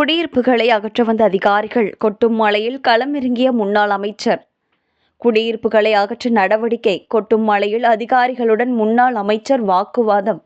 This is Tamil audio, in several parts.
குடியிருப்புகளை அகற்ற வந்த அதிகாரிகள் கொட்டும் மழையில் களமிறங்கிய முன்னாள் அமைச்சர். குடியிருப்புகளை அகற்ற நடவடிக்கை கொட்டும் மழையில் அதிகாரிகளுடன் முன்னாள் அமைச்சர் வாக்குவாதம்.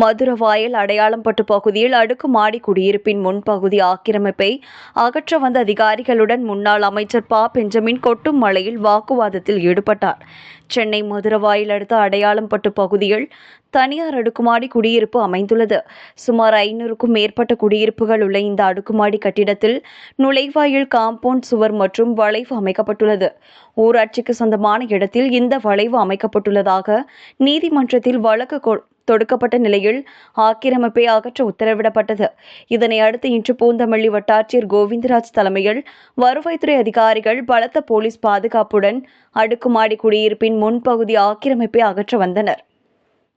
மதுரவாயல் அடையாளம்பட்டு பகுதியில் அடுக்குமாடி குடியிருப்பின் முன்பகுதி ஆக்கிரமிப்பை அகற்ற வந்த அதிகாரிகளுடன் முன்னாள் அமைச்சர் ப. பெஞ்சமின் கொட்டும் மழையில் வாக்குவாதத்தில் ஈடுபட்டார். சென்னை மதுரவாயல் அடுத்த அடையாளம்பட்டு பகுதியில் தனியார் அடுக்குமாடி குடியிருப்பு அமைந்துள்ளது. சுமார் ஐநூறுக்கும் மேற்பட்ட குடியிருப்புகள் உள்ள இந்த அடுக்குமாடி கட்டிடத்தில் நுழைவாயில் காம்பவுண்ட் சுவர் மற்றும் வளைவு அமைக்கப்பட்டுள்ளது. ஊராட்சிக்கு சொந்தமான இடத்தில் இந்த வளைவு அமைக்கப்பட்டுள்ளதாக நீதிமன்றத்தில் வழக்கு கொ- தொடுக்கப்பட்ட நிலையில் ஆக்கிரமிப்பை அகற்ற உத்தரவிடப்பட்டது. இதனை அடுத்து இன்று பூந்தமல்லி வட்டாட்சியர் கோவிந்தராஜ் தலைமையில் வருவாய்த்துறை அதிகாரிகள் பலத்த போலீஸ் பாதுகாப்புடன் அடுக்குமாடி குடியிருப்பின் முன்பகுதி ஆக்கிரமிப்பை அகற்ற வந்தனர்.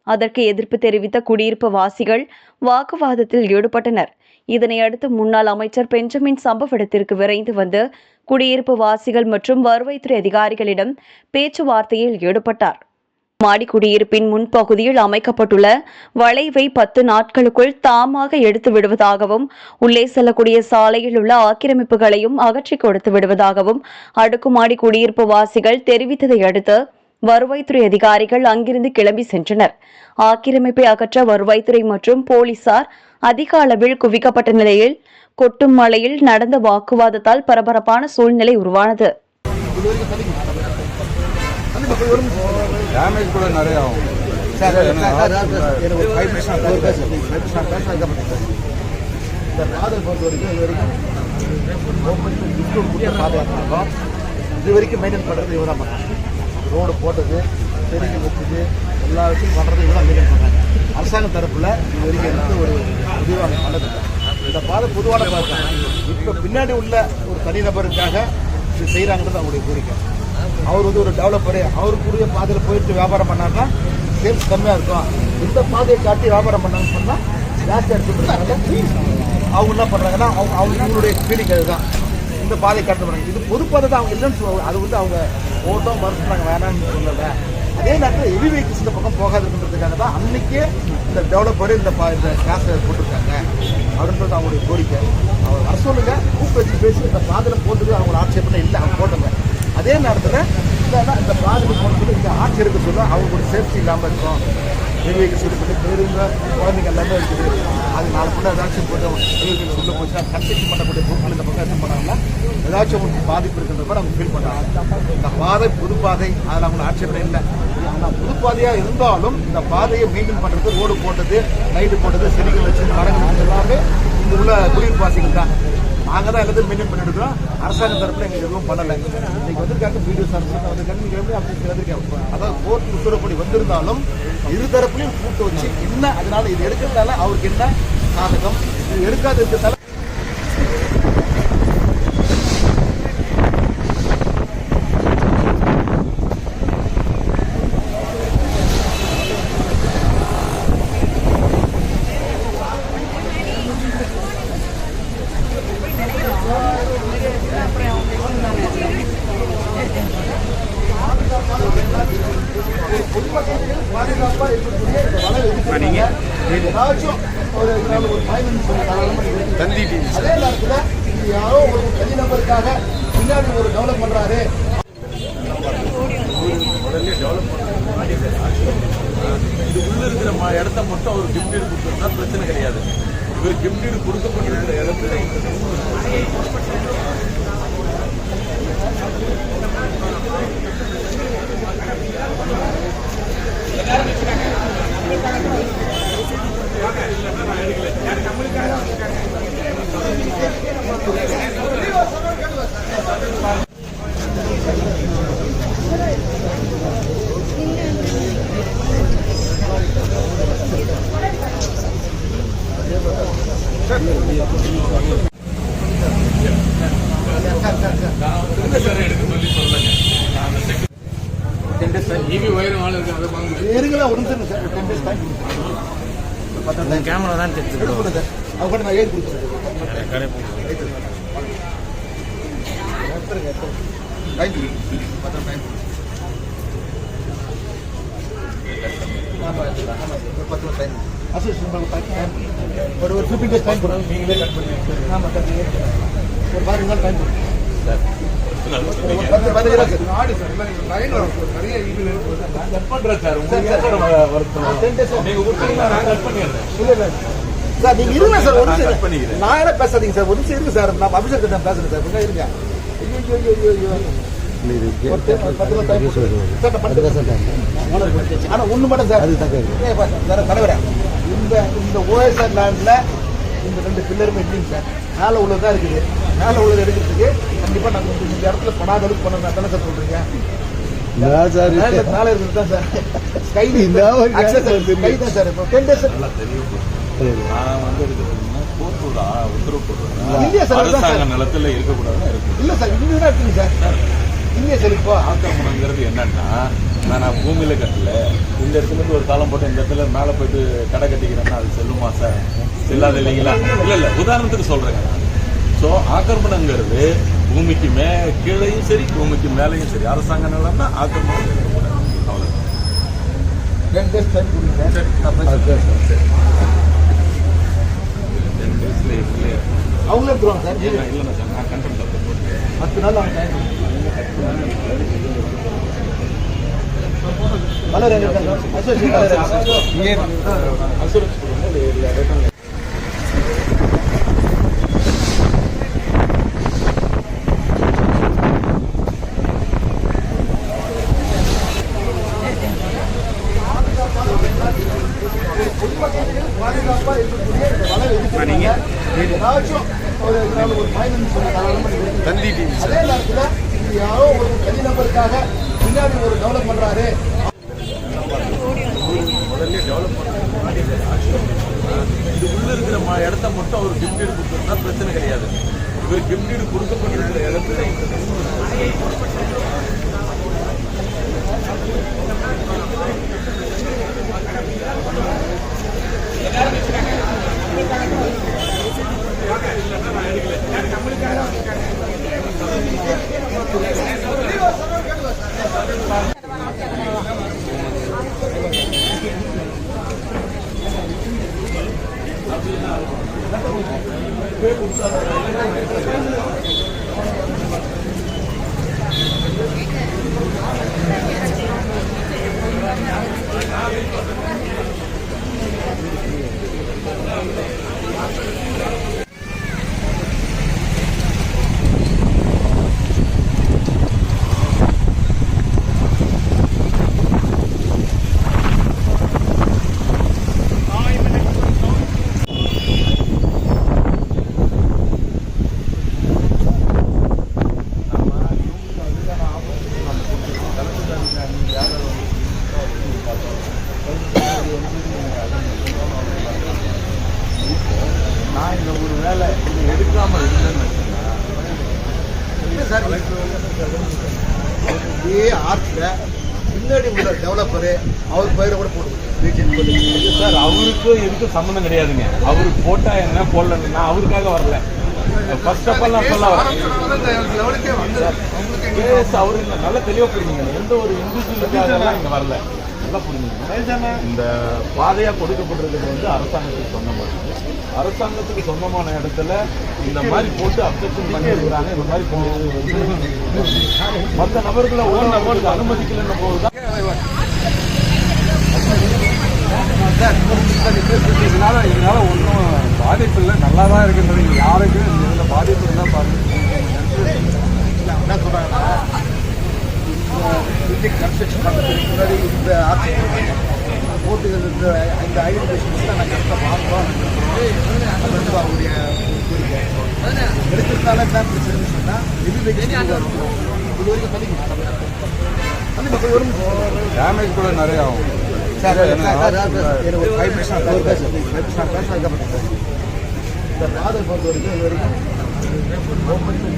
அதற்கு எதிர்ப்பு தெரிவித்த குடியிருப்பு வாசிகள் வாக்குவாதத்தில் ஈடுபட்டனர். இதனையடுத்து முன்னாள் அமைச்சர் பெஞ்சமின் சம்பவ இடத்திற்கு விரைந்து வந்து குடியிருப்பு வாசிகள் மற்றும் வருவாய்த்துறை அதிகாரிகளிடம் பேச்சுவார்த்தையில் ஈடுபட்டார். மாடி குடியிருப்பின் முன்பகுதியில் அமைக்கப்பட்டுள்ள வளைவை பத்து நாட்களுக்குள் தாமாக எடுத்து விடுவதாகவும் உள்ளே செல்லக்கூடிய சாலையில் உள்ள ஆக்கிரமிப்புகளையும் அகற்றி கொடுத்து விடுவதாகவும் அடுக்குமாடி குடியிருப்பு வாசிகள் தெரிவித்ததை அடுத்து வருவாய்த்துறை அதிகாரிகள் அங்கிருந்து கிளம்பி சென்றனர். ஆக்கிரமிப்பை அகற்ற வருவாய்த்துறை மற்றும் போலீசார் அதிக அளவில் குவிக்கப்பட்ட நிலையில் கொட்டும் மலையில் நடந்த வாக்குவாதத்தால் பரபரப்பான சூழ்நிலை உருவானது. டேமேஜ் கூட நிறைய ஆகும் சார் five minutes நான் அதுக்கப்புறம். இந்த பாதை பொறுத்த வரைக்கும் இது வரைக்கும் கவர்மெண்ட் டிஸ்கவுண்ட் கொடுத்த இருந்தாலும் இது வரைக்கும் மெயின்டைன் பண்ணுறது இவங்க தான் பண்ணாங்க ரோடு போட்டது செடிகள் வச்சது எல்லா விஷயம் பண்ணுறது இவங்க தான் மெயின்டைன் பண்ணுறாங்க அரசாங்க தரப்பில் இது வரைக்கும் எந்த ஒரு உதவியும் அவங்க பண்ணதில்லை இந்த பாதை பொதுவான பாதை இப்போ பின்னாடி உள்ள ஒரு தனிநபருக்காக இது செய்கிறாங்கிறது அவங்களுடைய கோரிக்கை அவர் வந்து ஒரு டெவலப்பரு அவருக்குரிய பாதையில் போயிட்டு வியாபாரம் பண்ணாங்கன்னா சேல்ஸ் கம்மியாக இருக்கும். இந்த பாதையை காட்டி வியாபாரம் பண்ணாங்கன்னு சொன்னால் ஜாஸ்தியாக இருக்குன்றதுனால அவங்க என்ன பண்ணுறாங்கன்னா அவங்க அவங்க ஃபீலிங் அதுதான். இந்த பாதையை காட்ட போகிறாங்க இது பொது பாதை தான் அவங்க இல்லைன்னு சொல்லுவாங்க. அது வந்து அவங்க ஓட்டம் மறுத்துறாங்க வேணாம்னு சொல்லலை. அதே நேரத்தில் ஹெவி வெஹிக்கிள்ஸ் இந்த பக்கம் போகாதுன்றதுக்காக தான் அன்னைக்கே இந்த டெவலப்பரு இந்த பா இந்த காசை போட்டிருக்காங்க. அப்படின்றது அவங்களுடைய கோரிக்கை. அவர் வர சொல்லுங்கள் கூப்பிட்டு வச்சு பேசி இந்த பாதையில் போட்டுக்கு அவங்கள ஆட்சேபனை இல்லை. அவங்க போட்டுங்க அதே நேரத்தில் இந்த இந்த பாதையில் போனதுக்கு இந்த ஆட்சி இருக்க சொல்ல அவங்களுக்கு சேஃப்டி இல்லாமல் இருக்கும். ஹெவி வெஹிக்கிள்ஸ் இருக்குது குழந்தைங்க எல்லாமே இருக்குது. அது நாலு கூட ஏதாச்சும் போட்டு ஹெவி சொல்ல போச்சுன்னா கன்ஸ்ட்ரக்ஷன் பண்ணக்கூடிய பொருட்கள் இந்த பக்கம் என்ன பண்ணாங்கன்னா ஏதாச்சும் உங்களுக்கு பாதிப்பு இருக்கிறத மாதிரி அவங்க ஃபீல் பண்ணுறாங்க இந்த பாதை புது பாதை அதில் அவங்களுக்கு ஆட்சேபனை இல்லை. ஆனால் புது பாதையாக இருந்தாலும் இந்த பாதையை மெயின்டைன் பண்ணுறது ரோடு போட்டது லைட்டு போட்டது செடிகள் வச்சு மரங்கள் எல்லாமே இங்கே உள்ள குடியிருப்பாசிகள் தான். நாங்கள் தான் எல்லாத்தையும் மெயின்டைன் பண்ணிட்டு இருக்கோம் அரசாங்க தரப்புல எங்களுக்கு எதுவும் பண்ணலை. இன்னைக்கு வந்திருக்காங்க வீடியோ சர்வீஸ் வந்திருக்காங்க நீங்கள் எப்படி அப்படி வந்திருக்காங்க. அதாவது கோர்ட் உத்தரப்படி வந்திருந்தாலும் இரு தரப்புலையும் கூட்டு வச்சு என்ன அதனால இது எடுக்கிறதால அவருக்கு என்ன சாதகம்? இது எடுக்காது இருக்கிறதால பாதுகாப்பாக இருக்கக்கூடிய இந்த வலை எதுக்கு ஏதாச்சும் ஒரு இதனால ஒரு பயணம் சொல்லி தந்தி அதே நேரத்தில் இது யாரோ ஒரு தனிநபருக்காக பின்னாடி ஒரு டெவலப் பண்றாரு. இது உள்ள இருக்கிற ம- இடத்த மட்டும் அவர் கிஃப்டீடு கொடுத்துருந்தா பிரச்சனை கிடையாது. இவர் கிஃப்டீடு கொடுக்கப்பட்டிருக்கிற இடத்துல டென் டேஸ் டைம் ஈவி வயிறு ஆள் இருக்கு அதை வாங்க இருங்களா ஒரு நிமிஷம் sir ten days time camera தான் தெரிஞ்சு எடுக்கணும் சார் அவங்க கூட நான் ஏறி கொடுத்துருக்கேன் டைம் பத்து டைம் ஆமாம் ஆமாம் பத்து டைம் அசோசியேஷன் ஒரு ஒரு ஃபிஃப்டின் டேஸ் டைம் கொடுங்க நீங்களே கட் பண்ணி. ஆமாம் சார் ஒரு பதினஞ்சு நாள் டைம் கொடுங்க சார் cut பண்றேன் சார். உங்களுக்கு வருத்தம்? நீங்க கொடுத்தீங்கன்னா நான் cut பண்ணிடுறேன். சார் நீங்க இருங்க சார் ஒரு நிமிஷம். நான் என்ன பேசாதீங்க சார் ஒரு நிமிஷம் இருங்க சார் நான் அபிஷேக் கிட்ட பேசுறேன். சார் கொஞ்சம் இருங்க. சார். ஆனா ஒண்ணு மட்டும் சார். சார் தலைவரே. இந்த இந்த ஓஎஸ்ஆர் லேண்ட்ல இந்த ரெண்டு பில்லருமே இல்லைங்க சார். மேலே உள்ளதா இருக்குது. மேலே உள்ளது எடுக்கிறதுக்கு கண்டிப்பா நாங்க இந்த இடத்துல படாத அளவுக்கு பண்ணணும். தானே சார் சொல்றீங்க? மேல இருக்கிறது தான் சார். ஸ்கை தான் சார். டென் டேஸ் நல்லா தெரியும். bro. நான் வந்து எடுக்கிறதுன்னா கோர்ட்டோட ஆ- உத்தரவு அதுதான் அரசாங்க. நிலத்துல இருக்கக்கூடாதுன்னு இருக்கு இல்ல சார் இருக்குங்க சார்? இல்லையா சார் இப்போ. ஆக்கிரமணங்கிறது என்னன்னா நான் நான் பூமியில கட்டல. இந்த இடத்துல இருந்து ஒரு தாளம் போட்டு இந்த இடத்துல மேல போயிட்டு கடை கட்டிக்கிறேன்னா அது செல்லுமா சார்? செல்லாது இல்லைங்களா? இல்ல இல்ல உதாரணத்துக்கு சொல்றேங்க ஸோ ஆக்கிரமணங்கிறது பூமிக்கு மே கீழையும் சரி பூமிக்கு மேலேயும் சரி. அரசாங்க நிலம்னா ஆக்கிரமணம் கொடுங்க சரி. நான் பேசுறேன். Ten daysல இல்லையே. அவங்களே எடுத்துருவாங்க சார் இல்ல, இல்லைண்ணா சார் நான் கண்டென்ட் போட்டேன் பத்து நாள் அவங்க டைம் கலர் எங்க இருக்காங்க அசோசியேட் கலர் அசூரன்ஸ் கொடுங்க இல்ல, இல்ல, return ல. பாதுகாப்பா இருக்கக்கூடிய இந்த வலை எதுக்கு ஏதாச்சும் ஒரு ஒரு ஃபைனான்ஸ் தந்திட்டீங்க அதே நேரத்துல இது யாரோ ஒரு தனிநபருக்காக பின்னாடி ஒரு டெவலப் பண்றாரு. முதல்ல டெவலப் இது உள்ள இருக்கிற ம- இடத்த மட்டும் அவர் கிஃப்டீடு கொடுத்தா பிரச்சனை கிடையாது. இவர் கிஃப்டீடு கொடுக்கப்பட்டிருக்கிற இடத்துல இந்த நான் ஒரு வேலை இதை எடுக்காம இருந்தேன்னு. சார் இதே ஆர்ட்ல பின்னாடி உள்ள டெவலப்பரு அவர் பேரை கூட இது சார் அவருக்கும் இதுக்கும் சம்மந்தம் கிடையாதுங்க. அவரு போட்டா என்ன போடலன்னு நான் அவருக்காக வரல. ஃபர்ஸ்ட் ஆஃப் ஆல் நான் சொல்ல வரேன். கேஸ் அவரு இல்ல, நல்லா தெளிவா புரியுங்க எந்த ஒரு இண்டிவிஜுவலுக்காக இங்க வரல. நல்லா புரிஞ்சுங்க. இந்த பாதையா கொடுக்கப்பட்டிருக்கிறது வந்து அரசாங்கத்துக்கு சொந்தமானது அரசாங்கத்துக்கு சொந்தமான இடத்துல இந்த மாதிரி போட்டு அப்செக்ஷன் பண்ணிருக்கிறாங்க இந்த மாதிரி போகுது மற்ற நபர்களை ஓன் நபருக்கு அனுமதிக்கலன்னு போகுது இதனால இதனால ஒன்றும் பாதிப்பு இல்லை. நல்லா தான் இருக்கின்றது யாருக்கும் இந்த பாதிப்பு தான் பாருங்க. என்ன சொல்றாங்கன்னா பில்டிங் கன்ஸ்ட்ரக்ஷன் பண்ணுறதுக்கு முன்னாடி இந்த ஆட்சி போட்டு இந்த இந்த ஐடென்டிஃபிகேஷன் தான் நான் கரெக்டாக பார்க்குறோம் அவருடைய கோரிக்கை. எடுக்கிறதுனால என்ன பிரச்சனைன்னு சொன்னால் இது வரைக்கும் பண்ணிக்கலாம் வந்து மக்கள் வரும் டேமேஜ் கூட நிறைய ஆகும். சார் எனக்கு ஃபைவ் மினிட்ஸ் நான் பேசுறேன் ஃபைவ் மினிட்ஸ் நான் பேசுறேன். இந்த பாதை பொறுத்த வரைக்கும் இது வரைக்கும்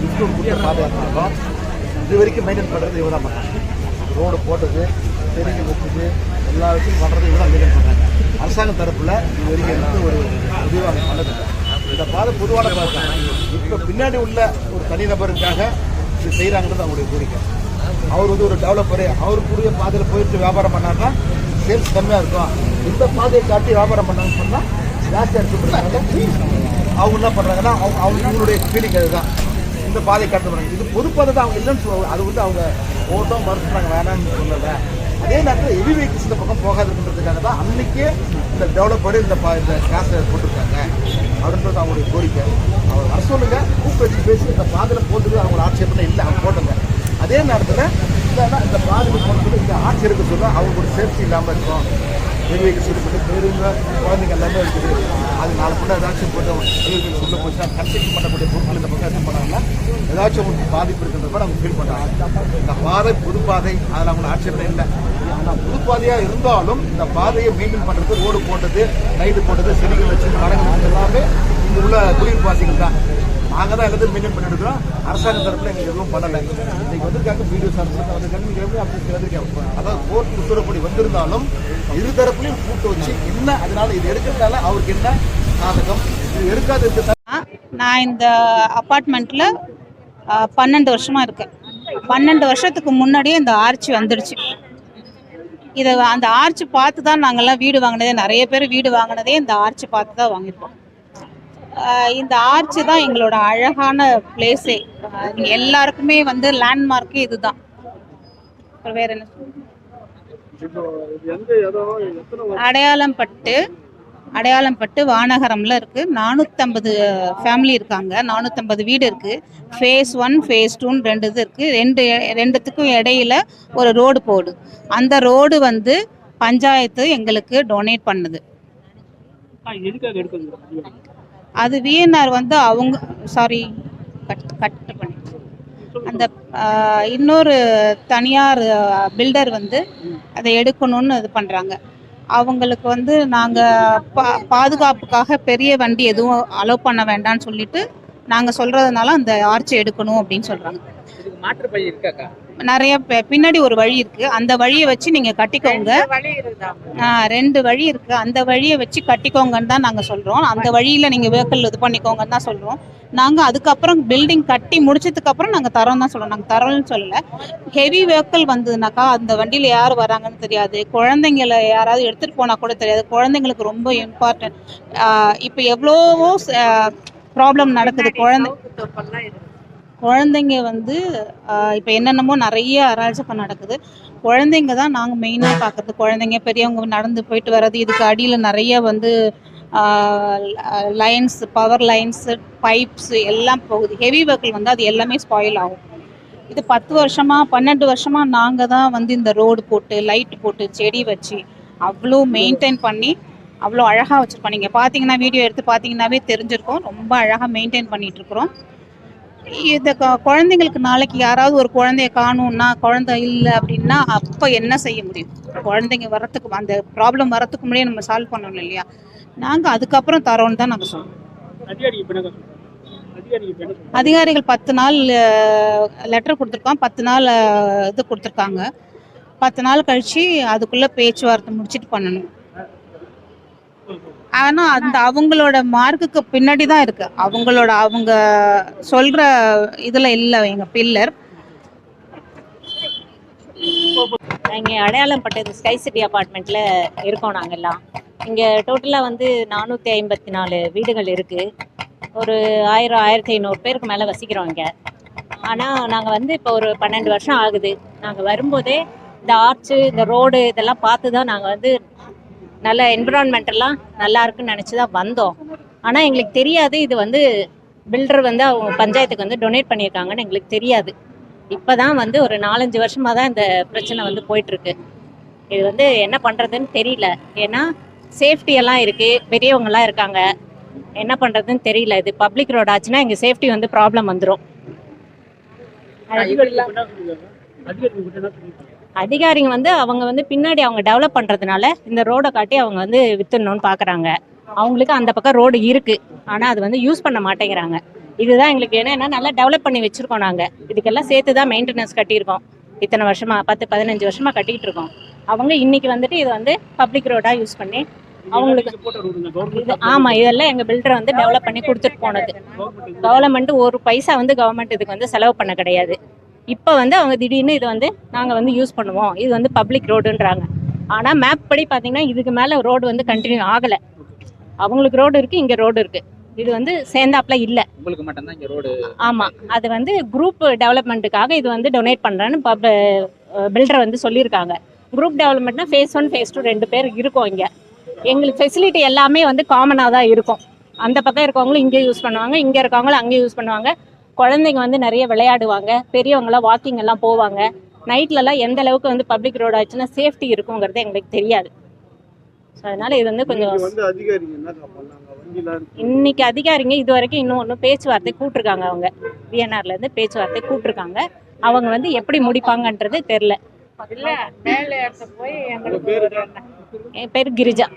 டிஸ்கவுண்ட் கொடுத்த இருந்தாலும் இது வரைக்கும் மெயின்டைன் பண்ணுறது இவங்க தான் பண்ணாங்க ரோடு போட்டது செடிக்கு வச்சது எல்லா விஷயம் பண்ணுறது விட தான் பண்ணுறாங்க அரசாங்கம் தரப்பில் இது வரைக்கும் எந்த ஒரு உதவியும் அவங்க பண்ணதில்லை இந்த பாதை பொதுவான பாதை இப்போ பின்னாடி உள்ள ஒரு தனிநபருக்காக இது செய்கிறாங்கிறது அவங்களுடைய கோரிக்கை. அவர் வந்து ஒரு டெவலப்பரு அவருக்குரிய பாதையில் போயிட்டு வியாபாரம் பண்ணார்னா சேல்ஸ் கம்மியாக இருக்கும். இந்த பாதையை காட்டி வியாபாரம் பண்ணாங்கன்னு சொன்னால் ஜாஸ்தியாக இருக்கு அவங்க என்ன பண்ணுறாங்கன்னா அவங்க அவங்க இவங்களுடைய ஃபீலிங் அதுதான். இந்த பாதை காட்ட போகிறாங்க இது பொது தான் அவங்க இல்லைன்னு சொல்லுவாங்க அது வந்து அவங்க ஒவ்வொருத்தவங்க மறுத்துறாங்க வேணாம்னு சொல்லலை. அதே நேரத்தில் ஹெவி வெஹிக்கிள்ஸ் இந்த பக்கம் போகாதுன்றதுக்காக தான் அன்னைக்கே இந்த டெவலப்பர் இந்த பா இந்த காசை போட்டிருக்காங்க. அப்படின்றது அவங்களுடைய கோரிக்கை. அவர் வர சொல்லுங்க. கூப்பிட்டு வச்சு பேசி இந்த பாதையில் போட்டுக்கு அவங்களோட ஆட்சேபனை இல்லை. அவங்க போட்டுங்க அதே நேரத்தில் இந்த இந்த பாதையில் போட்டு இந்த ஆட்சி இருக்க சொல்ல அவங்களோட சேஃப்டி இல்லாமல் இருக்கும். ஹெவி வெஹிக்கிள்ஸ் சொல்லி பெருங்க குழந்தைங்க எல்லாமே இருக்குது. அது நாலு கூட ஏதாச்சும் போட்டு ஹெவி வெஹிக்கிள்ஸ் உள்ள போச்சுன்னா கன்ஸ்ட்ரக்ஷன் பண்ணக்கூடிய பொருட்கள் இந்த பக்கம் என்ன பண்ணாங்கன்னா ஏதாச்சும் அவங்களுக்கு பாதிப்பு இருக்கின்ற கூட அவங்க ஃபீல் பண்ணுறாங்க இந்த பாதை புது பாதை அதில் அவங்களோட ஆட்சேபனை இல்லை. புது பாதையாக இருந்தாலும் இந்த பாதையை மெயின்டைன் பண்ணுறது ரோடு போட்டது லைட்டு போட்டது செடிகள் வச்சு மரங்கள் எல்லாமே இங்கே உள்ள குடியிருப்பாசிகள் தான். நாங்கள் தான் எல்லாத்தையும் மெயின்டைன் பண்ணிட்டு அரசாங்க தரப்பில் எங்களுக்கு எதுவும் பண்ணலை. இன்னைக்கு வந்திருக்காங்க வீடியோ சார். வந்திருக்காங்க இங்கே அப்படி வந்திருக்காங்க அதாவது கோர்ட் உத்தரப்படி வந்திருந்தாலும் இரு தரப்புலையும் கூட்டு வச்சு என்ன அதனால இது எடுக்கிறதுனால அவருக்கு என்ன சாதகம்? இது எடுக்காத நான் இந்த அப்பார்ட்மெண்ட்டில் பன்னெண்டு வருஷமாக இருக்கேன். பன்னெண்டு வருஷத்துக்கு முன்னாடியே இந்த ஆர்ச்சி வந்துடுச்சு இதை அந்த ஆர்ச் பார்த்து தான் நாங்கள்லாம் வீடு வாங்கினதே. நிறைய பேர் வீடு வாங்கினதே இந்த ஆர்ச் பார்த்து தான் வாங்கியிருக்கோம். இந்த ஆர்ச் தான் எங்களோட அழகான பிளேஸே எல்லாருக்குமே வந்து லேண்ட்மார்க்கே இதுதான். வேற என்ன? அடையாளம் பட்டு அடையாளம் பட்டு வானகரம்ல இருக்கு. நானூற்றம்பது ஃபேமிலி இருக்காங்க. நானூற்றம்பது வீடு இருக்கு. ஃபேஸ் ஒன் ஃபேஸ் டூன்னு ரெண்டு இது இருக்கு. ரெண்டு ரெண்டுத்துக்கும் இடையில ஒரு ரோடு போடு. அந்த ரோடு வந்து பஞ்சாயத்து எங்களுக்கு டொனேட் பண்ணுது. அது விஎன்ஆர் வந்து அவங்க சாரி கட் கட் பண்ணி. அந்த இன்னொரு தனியார் பில்டர் வந்து அதை எடுக்கணும்னு இது பண்ணுறாங்க அவங்களுக்கு வந்து நாங்கள் பா பாதுகாப்புக்காக பெரிய வண்டி எதுவும் அலோவ் பண்ண வேண்டாம்னு சொல்லிட்டு நாங்கள் சொல்கிறதுனால அந்த ஆர்ச்சி எடுக்கணும் அப்படின்னு சொல்கிறாங்க மாற்று பள்ளி இருக்காக்கா நிறைய பின்னாடி ஒரு வழி இருக்கு. அந்த வழியை வச்சு நீங்க கட்டிக்கோங்க. ரெண்டு வழி இருக்கு. அந்த வழியை வச்சு கட்டிக்கோங்கன்னு தான் நாங்க சொல்றோம். அந்த வழியில நீங்க வெஹிக்கிள் இது பண்ணிக்கோங்கன்னு தான் சொல்றோம். நாங்க அதுக்கப்புறம் பில்டிங் கட்டி முடிச்சதுக்கு அப்புறம் நாங்க தரோம் தான் சொல்றோம். நாங்க தரோம்னு சொல்லல. ஹெவி வெஹிக்கிள் வந்ததுனாக்கா அந்த வண்டியில யார் வராங்கன்னு தெரியாது. குழந்தைங்கள யாராவது எடுத்துட்டு போனா கூட தெரியாது. குழந்தைங்களுக்கு ரொம்ப இம்பார்ட்டன்ட் இப்போ எவ்வளவோ ப்ராப்ளம் நடக்குது. குழந்தை குழந்தைங்க வந்து இப்போ என்னென்னமோ நிறைய அராஜகம் நடக்குது. குழந்தைங்க தான் நாங்கள் மெயினாக பார்க்குறது குழந்தைங்க பெரியவங்க நடந்து போயிட்டு வர்றது இதுக்கு அடியில் நிறைய வந்து லைன்ஸ் பவர் லைன்ஸு பைப்ஸ் எல்லாம் போகுது. ஹெவி வெஹிக்கிள் வந்து அது எல்லாமே ஸ்பாயில் ஆகும். இது பத்து வருஷமாக பன்னெண்டு வருஷமாக நாங்கள் தான் வந்து இந்த ரோடு போட்டு லைட் போட்டு செடி வச்சு அவ்வளோ மெயின்டைன் பண்ணி அவ்வளோ அழகாக வச்சுருக்கோம். நீங்கள் பார்த்தீங்கன்னா வீடியோ எடுத்து பார்த்தீங்கன்னாவே தெரிஞ்சிருக்கோம். ரொம்ப அழகாக மெயின்டைன் பண்ணிகிட்ருக்குறோம் இருக்கிறோம். இந்த குழந்தைங்களுக்கு நாளைக்கு யாராவது ஒரு குழந்தைய காணும்னா குழந்தை இல்லை அப்படின்னா அப்போ என்ன செய்ய முடியும்? குழந்தைங்க வரத்துக்கு அந்த ப்ராப்ளம் வரத்துக்கு முன்னாடியே நம்ம சால்வ் பண்ணணும் இல்லையா? நாங்கள் அதுக்கப்புறம் தரோன்னு தான் நாங்கள் சொல்றோம். அதிகாரிகள் பத்து நாள் லெட்டர் கொடுத்துருக்கோம் பத்து நாள் இது கொடுத்துருக்காங்க. பத்து நாள் கழிச்சு அதுக்குள்ள பேச்சுவார்த்தை முடிச்சிட்டு பண்ணணும். ஆனா அந்த அவங்களோட மார்க்குக்கு பின்னாடி தான் இருக்கு. அவங்களோட அவங்க சொல்ற இதுல இல்ல எங்க பில்லர் இங்கே அடையாளம் பட்டது ஸ்கை சிட்டி அப்பார்ட்மெண்ட்டில் இருக்கோம் நாங்கள் எல்லாம் இங்கே டோட்டலாக வந்து நானூற்றி ஐம்பத்தி நாலு வீடுகள் இருக்குது ஒரு ஆயிரம் ஆயிரத்தி ஐநூறு பேருக்கு மேலே வசிக்கிறோம் இங்கே. ஆனால் நாங்கள் வந்து இப்போ ஒரு பன்னெண்டு வருஷம் ஆகுது. நாங்கள் வரும்போதே இந்த ஆர்ச்சு இந்த ரோடு இதெல்லாம் பார்த்து தான் நாங்கள் வந்து நல்ல என்விரான்மெண்ட் எல்லாம் நல்லா இருக்குன்னு நினச்சி தான் வந்தோம். ஆனால் எங்களுக்கு தெரியாது இது வந்து பில்டர் வந்து அவங்க பஞ்சாயத்துக்கு வந்து டொனேட் பண்ணியிருக்காங்கன்னு எங்களுக்கு தெரியாது. இப்போ தான் வந்து ஒரு நாலஞ்சு வருஷமாக தான் இந்த பிரச்சனை வந்து போயிட்டுருக்கு. இது வந்து என்ன பண்ணுறதுன்னு தெரியல. ஏன்னா சேஃப்டி எல்லாம் இருக்குது பெரியவங்கலாம் இருக்காங்க. என்ன பண்ணுறதுன்னு தெரியல. இது பப்ளிக் ரோட் ஆச்சுன்னா இங்கே சேஃப்டி வந்து ப்ராப்ளம் வந்துடும் அதிகாரிங்க வந்து அவங்க வந்து பின்னாடி அவங்க டெவலப் பண்ணுறதுனால இந்த ரோடை காட்டி அவங்க வந்து வித்துடணும்னு பார்க்குறாங்க அவங்களுக்கு அந்த பக்கம் ரோடு இருக்குது ஆனால் அது வந்து யூஸ் பண்ண மாட்டேங்கிறாங்க. இதுதான் எங்களுக்கு என்னன்னா நல்லா டெவலப் பண்ணி வச்சிருக்கோம் நாங்கள் இதுக்கெல்லாம் சேர்த்து தான் மெயின்டெனன்ஸ் கட்டியிருக்கோம். இத்தனை வருஷமா பத்து பதினஞ்சு வருஷமா கட்டிட்டு இருக்கோம். அவங்க இன்னைக்கு வந்துட்டு இது வந்து பப்ளிக் ரோடா யூஸ் பண்ணி அவங்களுக்கு ஆமா இதெல்லாம் எங்க பில்டர் வந்து டெவலப் பண்ணி கொடுத்துட்டு போனது. கவர்மெண்ட் ஒரு பைசா வந்து கவர்மெண்ட் இதுக்கு வந்து செலவு பண்ண கிடையாது. இப்போ வந்து அவங்க திடீர்னு இது வந்து நாங்கள் வந்து யூஸ் பண்ணுவோம். இது வந்து பப்ளிக் ரோடுன்றாங்க ஆனால் மேப் படி பார்த்தீங்கன்னா இதுக்கு மேலே ரோடு வந்து கண்டினியூ ஆகலை. அவங்களுக்கு ரோடு இருக்குது இங்கே ரோடு இருக்குது இது வந்து சேர்ந்தாப்புல இல்லை. உங்களுக்கு மட்டும்தான் இங்க ரோடு ஆமாம் அது வந்து குரூப் டெவலப்மெண்ட்டுக்காக இது வந்து டொனேட் பண்ணுறேன்னு பில்டர் வந்து சொல்லியிருக்காங்க. குரூப் டெவலப்மெண்ட்னா ஃபேஸ் ஒன் ஃபேஸ் டூ ரெண்டு பேர் இருக்கோம் இங்கே. எங்களுக்கு ஃபெசிலிட்டி எல்லாமே வந்து காமனாக தான் இருக்கும். அந்த பக்கம் இருக்கவங்களும் இங்கே யூஸ் பண்ணுவாங்க இங்கே இருக்கவங்களும் அங்கே யூஸ் பண்ணுவாங்க. குழந்தைங்க வந்து நிறைய விளையாடுவாங்க பெரியவங்களாம் வாக்கிங் எல்லாம் போவாங்க. நைட்லலாம் எந்த அளவுக்கு வந்து பப்ளிக் ரோடு ஆச்சுன்னா சேஃப்டி இருக்குங்கிறது எங்களுக்கு தெரியாது. ஸோ அதனால இது வந்து கொஞ்சம் வந்து அதிகாரிங்க என்ன பண்ணாங்க? வண்டியில இன்னைக்கு அதிகாரிங்க இது வரைக்கும் இன்னும் ஒன்றும் பேச்சுவார்த்தை கூப்பிட்டுருக்காங்க அவங்க. விஎன்ஆர்ல இருந்து பேச்சுவார்த்தை கூப்பிட்டுருக்காங்க. அவங்க வந்து எப்படி முடிப்பாங்கன்றது தெரில என் பேர் கிரிஜா.